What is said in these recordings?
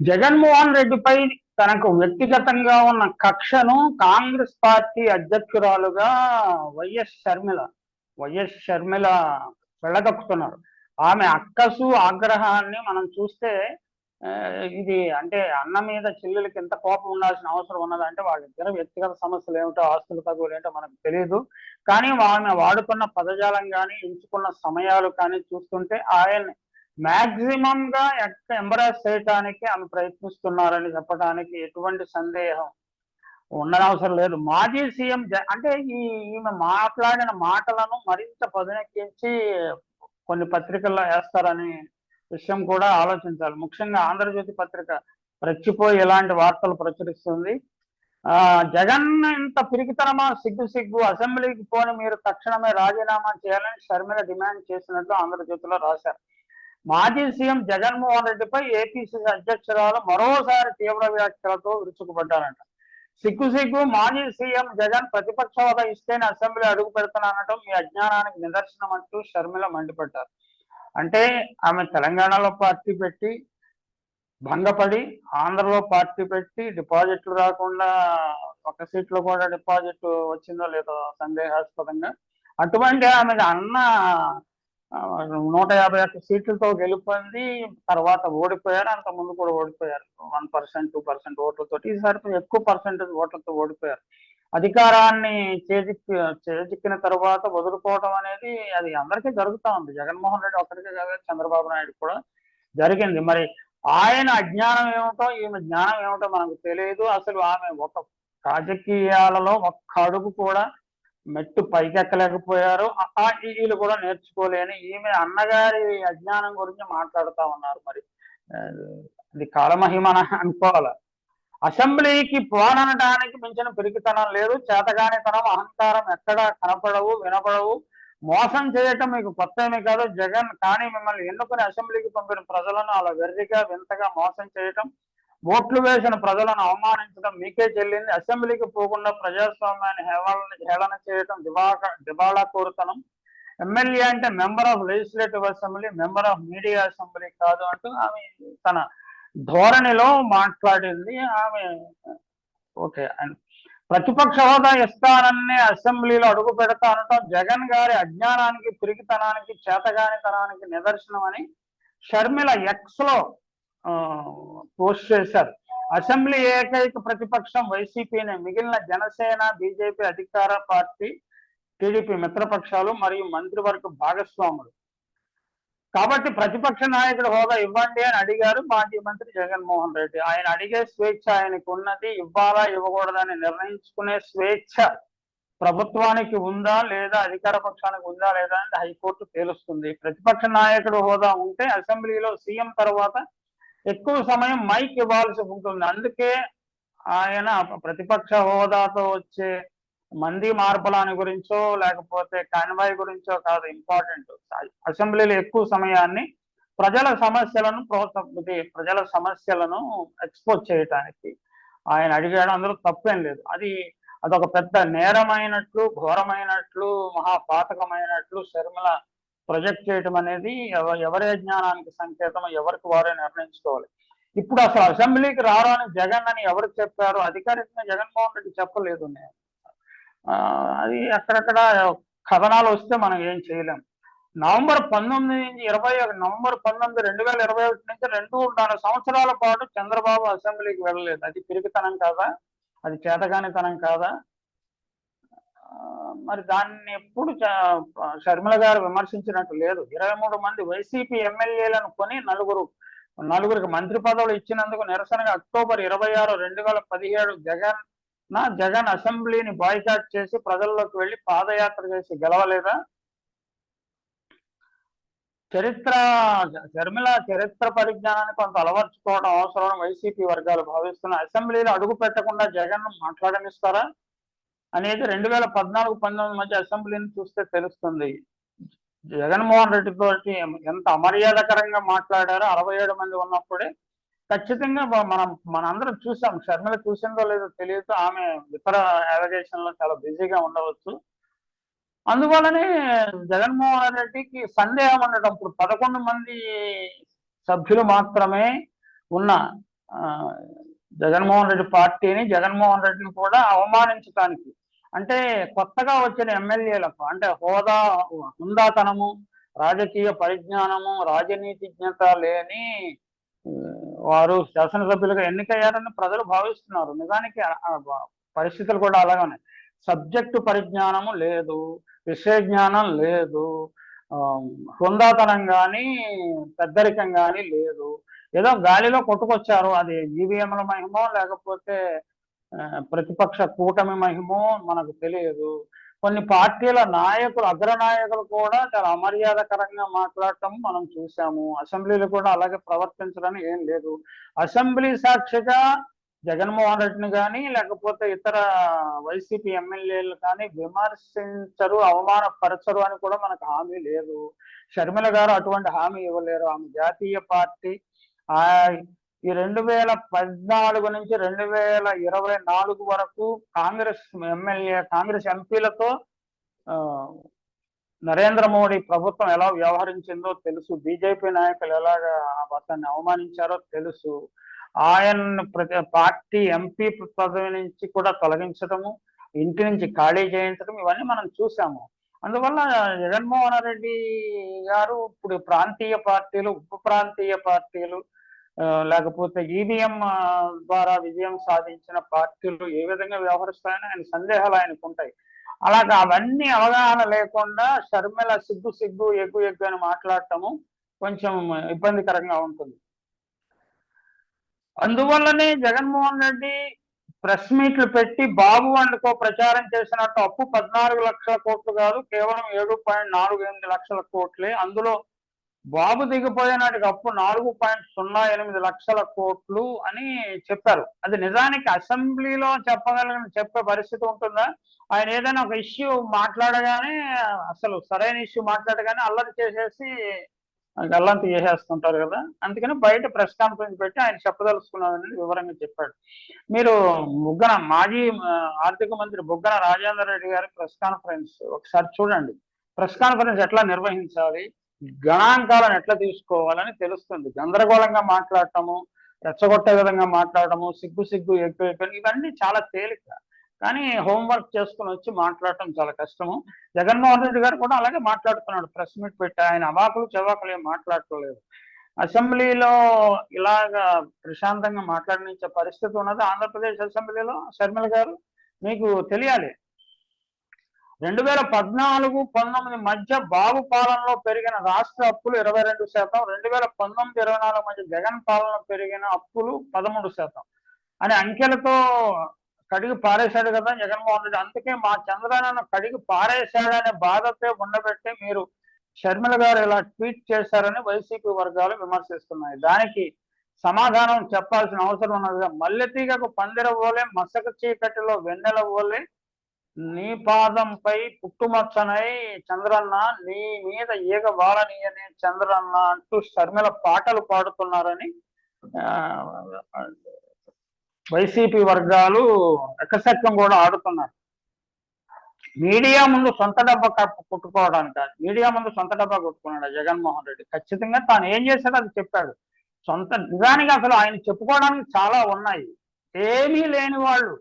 జగన్మోహన్ రెడ్డిపై తనకు వ్యక్తిగతంగా ఉన్న కక్షను కాంగ్రెస్ పార్టీ అధ్యక్షురాలుగా వైఎస్ షర్మిల వైఎస్ షర్మిల వెళ్ళగక్కుతున్నారు. ఆమె అక్కసు ఆగ్రహాన్ని మనం చూస్తే ఇది అంటే అన్న మీద చెల్లెలకి ఎంత కోపం ఉండాల్సిన అవసరం ఉన్నదంటే వాళ్ళిద్దరు వ్యక్తిగత సమస్యలు ఏమిటో ఆస్తులు తగులు ఏంటో మనకు తెలియదు కానీ ఆమె వాడుకున్న పదజాలం కానీ ఎంచుకున్న సమయాలు కానీ చూస్తుంటే ఆయన మాక్సిమం గా ఎంబరాజ్ చేయటానికి ఆమె ప్రయత్నిస్తున్నారని చెప్పడానికి ఎటువంటి సందేహం ఉండనవసరం లేదు. మాజీ సీఎం జ- అంటే ఈ ఈమె మాట్లాడిన మాటలను మరింత పదునెక్కించి కొన్ని పత్రికల్లో వేస్తారని విషయం కూడా ఆలోచించాలి. ముఖ్యంగా ఆంధ్రజ్యోతి పత్రిక రెచ్చిపోయి ఇలాంటి వార్తలు ప్రచురిస్తుంది. ఆ జగన్ ఇంత పిరికితనమా సిగ్గు సిగ్గు అసెంబ్లీకి పోని మీరు తక్షణమే రాజీనామా చేయాలని షర్మిల డిమాండ్ చేసినట్లు ఆంధ్రజ్యోతిలో రాశారు. మాజీ సీఎం జగన్మోహన్ రెడ్డిపై ఏపీసీసీ అధ్యక్షురాలు మరోసారి తీవ్ర వ్యాఖ్యలతో విరుచుకుపడ్డారంట. సిగ్గు సిగ్గు మాజీ సీఎం జగన్ ప్రతిపక్ష హోదా ఇస్తేనే అసెంబ్లీ అడుగు పెడుతున్నానటం మీ అజ్ఞానానికి నిదర్శనం అంటూ షర్మిల మండిపడ్డారు. అంటే ఆమె తెలంగాణలో పార్టీ పెట్టి భంగపడి ఆంధ్రలో పార్టీ పెట్టి డిపాజిట్లు రాకుండా ఒక సీట్లో కూడా డిపాజిట్ వచ్చిందో లేదో సందేహాస్పదంగా అటువంటి ఆమె అన్న నూట యాభై ఒక్క సీట్లతో గెలుపొంది తర్వాత ఓడిపోయారు అంత ముందు కూడా ఓడిపోయారు. వన్ పర్సెంట్ టూ పర్సెంట్ ఓట్లతో ఈసారి ఎక్కువ పర్సెంటేజ్ ఓట్లతో ఓడిపోయారు. అధికారాన్ని చేజిక్కి చేజిక్కిన తర్వాత వదులుకోవడం అనేది అది అందరికీ జరుగుతూ ఉంది. జగన్మోహన్ రెడ్డి ఒక్కడికే కాదు చంద్రబాబు నాయుడు కూడా జరిగింది. మరి ఆయన అజ్ఞానం ఏమిటో ఈమె జ్ఞానం ఏమిటో మనకు తెలియదు. అసలు ఆమె ఒక రాజకీయాలలో ఒక్క అడుగు కూడా మెట్టు పైకెక్కలేకపోయారు. ఆ ఈలు కూడా నేర్చుకోలేని ఈమె అన్నగారి అజ్ఞానం గురించి మాట్లాడుతా ఉన్నారు మరి. అది ఇది కాలమహిమన అనుకోవాలి? అసెంబ్లీకి పోననడానికి మించిన పిరికితనం లేదు. చేతగానితనం అహంకారం ఎక్కడా కనపడవు వినపడవు. మోసం చేయటం మీకు కొత్త ఏమీ కాదు. జగన్ కానీ మిమ్మల్ని ఎన్నుకుని అసెంబ్లీకి పంపిన ప్రజలను అలా వెర్రిగా వింతగా మోసం చేయటం ఓట్లు వేసిన ప్రజలను అవమానించడం మీకే చెల్లింది. అసెంబ్లీకి పోకుండా ప్రజాస్వామ్యాన్ని హేళన హేళన దివాక దివాళా కోరుతనం ఎమ్మెల్యే అంటే member of legislative assembly member of media assembly కాదు అంటూ ఆమె తన ధోరణిలో మాట్లాడింది. ఆమె ఓకే అండ్ ప్రతిపక్ష హోదా ఇస్తానని అసెంబ్లీలో అడుగు పెడతానటం జగన్ గారి అజ్ఞానానికి పిరికితనానికి చేతగానితనానికి నిదర్శనం అని షర్మిల ఎక్స్లో పోస్ట్ చేశారు. అసెంబ్లీ ఏకైక ప్రతిపక్షం వైసీపీనే. మిగిలిన జనసేన బీజేపీ అధికార పార్టీ టీడీపీ మిత్రపక్షాలు మరియు మంత్రివర్గ భాగస్వాములు. కాబట్టి ప్రతిపక్ష నాయకుడు హోదా ఇవ్వండి అని అడిగారు మాజీ మంత్రి జగన్మోహన్ రెడ్డి. ఆయన అడిగే స్వేచ్ఛ ఆయనకు ఉన్నది ఇవ్వాలా ఇవ్వకూడదని నిర్ణయించుకునే స్వేచ్ఛ ప్రభుత్వానికి ఉందా లేదా అధికార పక్షానికి ఉందా లేదా అని హైకోర్టు తేలుస్తుంది. ప్రతిపక్ష నాయకుడు హోదా ఉంటే అసెంబ్లీలో సీఎం తర్వాత ఎక్కువ సమయం మైక్ ఇవ్వాల్సి ఉంటుంది. అందుకే ఆయన ప్రతిపక్ష హోదాతో వచ్చే మంది మార్పులాని గురించో లేకపోతే కాన్వాయ్ గురించో కాదు ఇంపార్టెంట్ అసెంబ్లీలో ఎక్కువ సమయాన్ని ప్రజల సమస్యలను ప్రోత్స ఇది ప్రజల సమస్యలను ఎక్స్పోజ్ చేయటానికి ఆయన అడిగాడు. అందులో తప్పేం లేదు. అది అదొక పెద్ద నేరమైనట్లు ఘోరమైనట్లు మహాపాతకమైనట్లు శర్మల ప్రొజెక్ట్ చేయటం అనేది ఎవరి జ్ఞానానికి సంకేతం ఎవరికి వారే నిర్ణయించుకోవాలి. ఇప్పుడు అసలు అసెంబ్లీకి రారు జగన్ అని ఎవరు చెప్పారు? అధికారికంగా జగన్మోహన్ రెడ్డి చెప్పలేదు నేను. ఆ, అది అక్కడక్కడ కథనాలు వస్తే మనం ఏం చేయలేం. నవంబర్ పంతొమ్మిది నుంచి ఇరవై ఒకటి నవంబర్ పంతొమ్మిది రెండు వేల ఇరవై ఒకటి నుంచి రెండున్నర సంవత్సరాల పాటు చంద్రబాబు అసెంబ్లీకి వెళ్ళలేదు. అది పిరికితనం కాదా? అది చేతగానితనం కాదా? మరి దాన్ని ఎప్పుడు షర్మిల గారు విమర్శించినట్టు లేదు. ఇరవై మూడు మంది వైసీపీ ఎమ్మెల్యేలను కొని నలుగురు నలుగురికి మంత్రి పదవులు ఇచ్చినందుకు నిరసనగా అక్టోబర్ ఇరవై ఆరు రెండు వేల పదిహేడు జగన్ నా జగన్ అసెంబ్లీని బాయ్కాట్ చేసి ప్రజల్లోకి వెళ్ళి పాదయాత్ర చేసి గెలవలేదా? చరిత్ర షర్మిల చరిత్ర పరిజ్ఞానాన్ని కొంత అలవర్చుకోవడం అవసరం వైసీపీ వర్గాలు భావిస్తున్న అసెంబ్లీలో అడుగు పెట్టకుండా జగన్ మాట్లాడనిస్తారా? అనేది రెండు వేల పద్నాలుగు పంతొమ్మిది మధ్య అసెంబ్లీని చూస్తే తెలుస్తుంది. జగన్మోహన్ రెడ్డి ఎంత అమర్యాదకరంగా మాట్లాడారో అరవై ఏడు మంది ఉన్నప్పుడే ఖచ్చితంగా మనం మనందరం చూసాం. షర్మిల చూసిందో లేదో తెలియదు ఆమె ఇతర అలిగేషన్లో చాలా బిజీగా ఉండవచ్చు. అందువలనే జగన్మోహన్ రెడ్డికి సందేహం ఉండటం ఇప్పుడు పదకొండు మంది సభ్యులు మాత్రమే ఉన్న ఆ, జగన్మోహన్ రెడ్డి పార్టీని జగన్మోహన్ రెడ్డిని కూడా అవమానించడానికి అంటే కొత్తగా వచ్చిన ఎమ్మెల్యేలకు అంటే హోదా హుందాతనము రాజకీయ పరిజ్ఞానము రాజనీతిజ్ఞత లేని వారు శాసనసభ్యులుగా ఎన్నికయ్యారని ప్రజలు భావిస్తున్నారు. నిజానికి పరిస్థితులు కూడా అలాగే సబ్జెక్టు పరిజ్ఞానము లేదు విషయ జ్ఞానం లేదు హుందాతనం కానీ పెద్దరికం కానీ లేదు. ఏదో గాలిలో కొట్టుకొచ్చారు. అది ఈవీఎంల మహిమో లేకపోతే ప్రతిపక్ష కూటమి మహిమో మనకు తెలియదు. కొన్ని పార్టీల నాయకులు అగ్రనాయకులు కూడా చాలా అమర్యాదకరంగా మాట్లాడటం మనం చూసాము అసెంబ్లీలు కూడా అలాగే ప్రవర్తించడం ఏం లేదు. అసెంబ్లీ సాక్షిగా జగన్మోహన్ రెడ్డిని కానీ లేకపోతే ఇతర వైసీపీ ఎమ్మెల్యేలు కానీ విమర్శించరు అవమానపరచరు అని కూడా మనకు హామీ లేదు. షర్మిల గారు అటువంటి హామీ ఇవ్వలేరు. ఆమె జాతీయ పార్టీ ఆ ఈ రెండు వేల పద్నాలుగు నుంచి రెండు వేల ఇరవై నాలుగు వరకు కాంగ్రెస్ ఎమ్మెల్యే కాంగ్రెస్ ఎంపీలతో నరేంద్ర మోడీ ప్రభుత్వం ఎలా వ్యవహరించిందో తెలుసు. బీజేపీ నాయకులు ఎలాగా అతన్ని అవమానించారో తెలుసు. ఆయన ప్రతి పార్టీ ఎంపీ పదవి నుంచి కూడా తొలగించడము ఇంటి నుంచి ఖాళీ చేయించడం ఇవన్నీ మనం చూసాము. అందువల్ల జగన్మోహన్ రెడ్డి గారు ఇప్పుడు ప్రాంతీయ పార్టీలు ఉప ప్రాంతీయ పార్టీలు లేకపోతే ఈవీఎం ద్వారా విజయం సాధించిన పార్టీలు ఏ విధంగా వ్యవహరిస్తాయని ఆయన సందేహాలు ఆయనకు ఉంటాయి అలాగా అవన్నీ అవగాహన లేకుండా షర్మిల సిగ్గు సిగ్గు ఎగ్గు ఎగ్గు అని మాట్లాడటము కొంచెం ఇబ్బందికరంగా ఉంటుంది. అందువల్లనే జగన్మోహన్ రెడ్డి ప్రెస్ మీట్లు పెట్టి బాబు వండుకో ప్రచారం చేసినట్టు అప్పు పద్నాలుగు లక్షల కోట్లు కాదు కేవలం ఏడు పాయింట్ నాలుగు ఎనిమిది లక్షల కోట్లే అందులో బాబు దిగిపోయినాటికి అప్పు నాలుగు పాయింట్ సున్నా ఎనిమిది లక్షల కోట్లు అని చెప్పారు. అది నిజానికి అసెంబ్లీలో చెప్పగలిగిన చెప్పే పరిస్థితి ఉంటుందా? ఆయన ఏదైనా ఒక ఇష్యూ మాట్లాడగానే అసలు సరైన ఇష్యూ మాట్లాడగానే అల్లరి చేసేసి గల్లంత చేసేస్తుంటారు కదా? అందుకని బయట ప్రెస్ కాన్ఫరెన్స్ పెట్టి ఆయన చెప్పదలుచుకున్నారని వివరంగా చెప్పాడు. మీరు బుగ్గన మాజీ ఆర్థిక మంత్రి బుగ్గన రాజేందర్ రెడ్డి గారి ప్రెస్ కాన్ఫరెన్స్ ఒకసారి చూడండి. ప్రెస్ కాన్ఫరెన్స్ ఎట్లా నిర్వహించాలి? గణాంకాలను ఎట్లా తీసుకోవాలని తెలుస్తుంది. గందరగోళంగా మాట్లాడటము రెచ్చగొట్టే విధంగా మాట్లాడటము సిగ్గు సిగ్గు ఎక్కువ ఇవన్నీ చాలా తేలిక. కానీ హోంవర్క్ చేసుకుని వచ్చి మాట్లాడటం చాలా కష్టము. జగన్మోహన్ రెడ్డి గారు కూడా అలాగే మాట్లాడుతున్నాడు. ప్రెస్ మీట్ పెట్టి ఆయన అవాకులు చెవాకులు ఏం మాట్లాడటలేదు అసెంబ్లీలో ఇలాగా ప్రశాంతంగా మాట్లాడించే పరిస్థితి ఉన్నది. ఆంధ్రప్రదేశ్ అసెంబ్లీలో షర్మిల గారు మీకు తెలియాలి. రెండు వేల పద్నాలుగు పంతొమ్మిది మధ్య బాబు పాలనలో పెరిగిన రాష్ట్ర అప్పులు ఇరవై రెండు శాతం రెండు వేల పంతొమ్మిది ఇరవై నాలుగు మధ్య జగన్ పాలనలో పెరిగిన అప్పులు పదమూడు శాతం. అనే అంకెలతో కడిగి పారేశాడు కదా జగన్మోహన్ రెడ్డి. అందుకే మా చంద్రబాబు కడిగి పారేశాడనే బాధతో ఉండబెట్టి మీరు షర్మిల గారు ఇలా ట్వీట్ చేశారని వైసీపీ వర్గాలు విమర్శిస్తున్నాయి. దానికి సమాధానం చెప్పాల్సిన అవసరం ఉన్నది. మల్లెతీగకు పందిర పోలే మసక చీకటిలో వెన్నెల పోలే నీ పాదంపై పుట్టుమచ్చనై చంద్రన్న నీ మీద ఈగ బాలనీయనే చంద్రన్న అంటూ షర్మిల పాటలు పాడుతున్నారని వైసీపీ వర్గాలు ఎక్కసెక్కం కూడా ఆడుతున్నారు. మీడియా ముందు సొంత డబ్బా కప్పు కొట్టుకోవడానికి కాదు. మీడియా ముందు సొంత డబ్బా కొట్టుకున్నాడు జగన్మోహన్ రెడ్డి. ఖచ్చితంగా తాను ఏం చేశాడో అది చెప్పాడు. సొంత నిజానికి అసలు ఆయన చెప్పుకోవడానికి చాలా ఉన్నాయి. ఏమీ లేని వాళ్ళు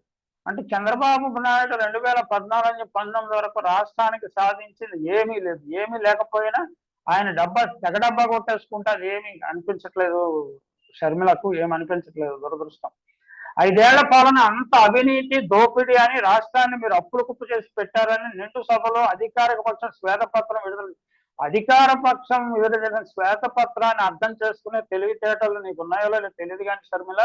అంటే చంద్రబాబు నాయుడు రెండు వేల పద్నాలుగు పంతొమ్మిది వరకు రాష్ట్రానికి సాధించింది ఏమీ లేదు. ఏమీ లేకపోయినా ఆయన డబ్బా తెగ డబ్బా కొట్టేసుకుంటే అది ఏమీ అనిపించట్లేదు. షర్మిలకు ఏమనిపించట్లేదు అనిపించట్లేదు దురదృష్టం. ఐదేళ్ళ పాలన అంత అవినీతి దోపిడీ అని రాష్ట్రాన్ని మీరు అప్పులు కుప్పు చేసి పెట్టారని నిండు సభలో అధికారిక పక్షం శ్వేతపత్రం విడుదల అధికార పక్షం విడుదల చేసిన శ్వేతపత్రాన్ని అర్థం చేసుకునే తెలివితేటలు నీకు ఉన్నాయో లేదో తెలియదు కానీ షర్మిల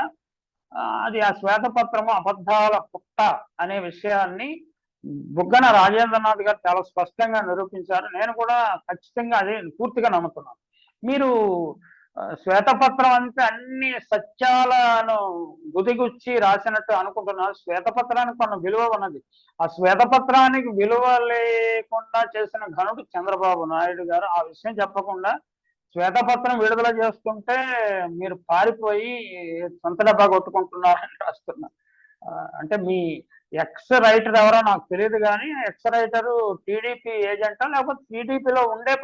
అది ఆ శ్వేతపత్రము అబద్ధాల పుట్ట అనే విషయాన్ని బుగ్గన రాజేంద్రనాథ్ గారు చాలా స్పష్టంగా నిరూపించారు. నేను కూడా ఖచ్చితంగా అదే పూర్తిగా నమ్ముతున్నాను. మీరు శ్వేతపత్రం అంటే అన్ని సత్యాలను గుదిగుచ్చి రాసినట్టు అనుకుంటున్నారు. శ్వేతపత్రానికి కొన్ని విలువ ఉన్నది. ఆ శ్వేతపత్రానికి విలువ లేకుండా చేసిన ఘనుడు చంద్రబాబు నాయుడు గారు ఆ విషయం చెప్పకుండా శ్వేతపత్రం విడుదల చేస్తుంటే మీరు పారిపోయి సొంత డబ్బా కొట్టుకుంటున్నారని రాస్తున్నా. అంటే మీ ఎక్స్ రైటర్ ఎవరో నాకు తెలియదు కానీ ఎక్స్ రైటర్ టీడీపీ ఏజెంటా లేకపోతే టీడీపీలో ఉండే